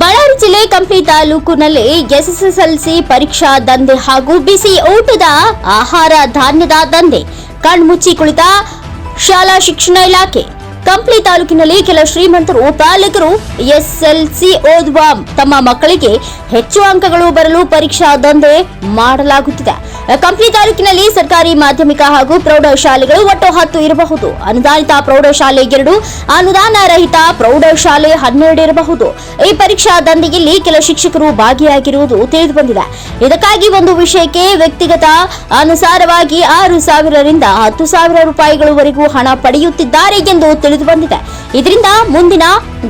ಬಳ್ಳಾರಿ ಜಿಲ್ಲೆ ಕಂಪ್ಲಿ ತಾಲೂಕಿನಲ್ಲಿ ಎಸ್ಎಸ್ಎಸ್ಎಲ್ಸಿ ಪರೀಕ್ಷಾ ದಂಧೆ ಹಾಗೂ ಬಿಸಿ ಊಟದ ಆಹಾರ ಧಾನ್ಯದ ದಂಧೆ. ಕಣ್ಮುಚ್ಚಿ ಕುಳಿತ ಶಾಲಾ ಶಿಕ್ಷಣ ಇಲಾಖೆ. ಕಂಪ್ಲಿ ತಾಲೂಕಿನಲ್ಲಿ ಕೆಲ ಶ್ರೀಮಂತರು ಪಾಲಕರು ಎಸ್ಎಲ್ಸಿ ಓದುವ ತಮ್ಮ ಮಕ್ಕಳಿಗೆ ಹೆಚ್ಚು ಅಂಕಗಳು ಬರಲು ಪರೀಕ್ಷಾ ದಂಧೆ ಮಾಡಲಾಗುತ್ತಿದೆ. ಕಂಪ್ಲಿ ತಾಲೂಕಿನಲ್ಲಿ ಸರ್ಕಾರಿ ಮಾಧ್ಯಮಿಕ ಹಾಗೂ ಪ್ರೌಢಶಾಲೆಗಳು ಒಟ್ಟು ಹತ್ತು ಇರಬಹುದು. ಅನುದಾನಿತ ಪ್ರೌಢಶಾಲೆ ಎರಡು ಅನುದಾನ ರಹಿತ ಪ್ರೌಢಶಾಲೆ ಹನ್ನೆರಡು ಇರಬಹುದು. ಈ ಪರೀಕ್ಷಾ ದಂಧೆಯಲ್ಲಿ ಕೆಲ ಶಿಕ್ಷಕರು ಭಾಗಿಯಾಗಿರುವುದು ತಿಳಿದು ಬಂದಿದೆ ಇದಕ್ಕಾಗಿ ಒಂದು ವಿಷಯಕ್ಕೆ ವ್ಯಕ್ತಿಗತ ಅನುಸಾರವಾಗಿ ಆರು ಸಾವಿರರಿಂದ ಹತ್ತು ಸಾವಿರ ರೂಪಾಯಿಗಳವರೆಗೂ ಹಣ ಪಡೆಯುತ್ತಿದ್ದಾರೆ ಎಂದು ತಿಳಿದು ಬಂದಿದೆ. ಇದರಿಂದ ಮುಂದಿನ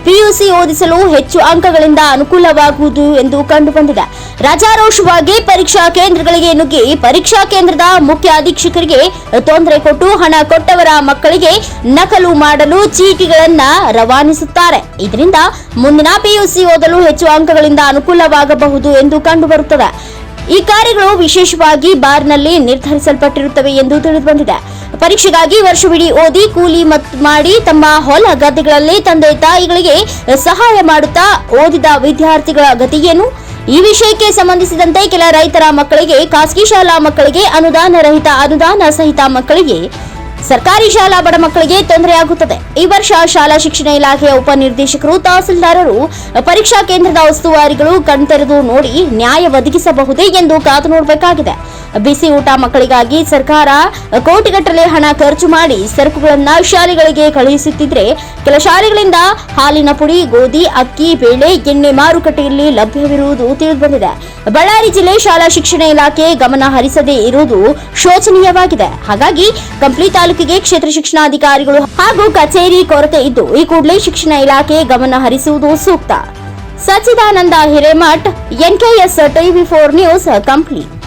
ಪಿಯುಸಿ ಓದಿಸಲು ಹೆಚ್ಚು ಅಂಕಗಳಿಂದ ಅನುಕೂಲವಾಗುವುದು ಎಂದು ಕಂಡು ಬಂದಿದೆ ರಾಜಾರೋಷವಾಗಿ ಪರೀಕ್ಷಾ ಕೇಂದ್ರಗಳಿಗೆ ನುಗ್ಗಿ ಪರೀಕ್ಷಾ ಕೇಂದ್ರದ ಮುಖ್ಯ ಅಧೀಕ್ಷಕರಿಗೆ ತೊಂದರೆ ಕೊಟ್ಟು ಹಣ ಕೊಟ್ಟವರ ಮಕ್ಕಳಿಗೆ ನಕಲು ಮಾಡಲು ಚೀಟಿಗಳನ್ನ ರವಾನಿಸುತ್ತಾರೆ. ಇದರಿಂದ ಮುಂದಿನ ಪಿಯುಸಿ ಓದಲು ಹೆಚ್ಚು ಅಂಕಗಳಿಂದ ಅನುಕೂಲವಾಗಬಹುದು ಎಂದು ಕಂಡುಬರುತ್ತದೆ. ಈ ಕಾರ್ಯಗಳು ವಿಶೇಷವಾಗಿ ಬಾರ್ನಲ್ಲಿ ನಿರ್ಧರಿಸಲ್ಪಟ್ಟಿರುತ್ತವೆ ಎಂದು ತಿಳಿದುಬಂದಿದೆ ಪರೀಕ್ಷೆಗಾಗಿ ವರ್ಷವಿಡೀ ಓದಿ ಕೂಲಿ ಮಾಡಿ ತಮ್ಮ ಹೊಲ ಗದ್ದೆಗಳಲ್ಲಿ ತಂದೆ ತಾಯಿಗಳಿಗೆ ಸಹಾಯ ಮಾಡುತ್ತಾ ಓದಿದ ವಿದ್ಯಾರ್ಥಿಗಳ ಗತಿಯೇನು ಈ ವಿಷಯಕ್ಕೆ ಸಂಬಂಧಿಸಿದಂತೆ ಕೆಲ ರೈತರ ಮಕ್ಕಳಿಗೆ ಖಾಸಗಿ ಶಾಲಾ ಮಕ್ಕಳಿಗೆ ಅನುದಾನ ರಹಿತ ಅನುದಾನ ಸಹಿತ ಮಕ್ಕಳಿಗೆ, ಸರ್ಕಾರಿ ಶಾಲಾ ಬಡ ಮಕ್ಕಳಿಗೆ ತೊಂದರೆಯಾಗುತ್ತದೆ ಈ ವರ್ಷ ಶಾಲಾ ಶಿಕ್ಷಣ ಇಲಾಖೆಯ ಉಪನಿರ್ದೇಶಕರು ತಹಸೀಲ್ದಾರರು ಪರೀಕ್ಷಾ ಕೇಂದ್ರದ ಉಸ್ತುವಾರಿಗಳು ಕಣ್ತೆರೆದು ನೋಡಿ ನ್ಯಾಯ ಒದಗಿಸಬಹುದೇ ಎಂದು ಕಾದು ನೋಡಬೇಕಾಗಿದೆ. ಬಿಸಿ ಊಟ ಮಕ್ಕಳಿಗಾಗಿ ಸರ್ಕಾರ ಕೋಟಿಗಟ್ಟಲೆ ಹಣ ಖರ್ಚು ಮಾಡಿ ಸರಕುಗಳನ್ನ ಶಾಲೆಗಳಿಗೆ ಕಳುಹಿಸುತ್ತಿದ್ರೆ ಕೆಲ ಶಾಲೆಗಳಿಂದ ಹಾಲಿನ ಪುಡಿ, ಗೋಧಿ, ಅಕ್ಕಿ, ಬೇಳೆ, ಎಣ್ಣೆ ಮಾರುಕಟ್ಟೆಯಲ್ಲಿ ಲಭ್ಯವಿರುವುದು ತಿಳಿದುಬಂದಿದೆ. ಬಳ್ಳಾರಿ ಜಿಲ್ಲೆ ಶಾಲಾ ಶಿಕ್ಷಣ ಇಲಾಖೆ ಗಮನ ಹರಿಸದೇ ಇರುವುದು ಶೋಚನೀಯವಾಗಿದೆ. ಹಾಗಾಗಿ ಕಂಪ್ಲಿ ತಾಲೂಕಿಗೆ ಕ್ಷೇತ್ರ ಶಿಕ್ಷಣಾಧಿಕಾರಿಗಳು ಹಾಗೂ ಕಚೇರಿ ಕೊರತೆ ಇದ್ದು ಈ ಕೂಡಲೇ ಶಿಕ್ಷಣ ಇಲಾಖೆ ಗಮನ ಹರಿಸುವುದು ಸೂಕ್ತ. Sachchidananda Hiremath, NKS TV four news, Kampli.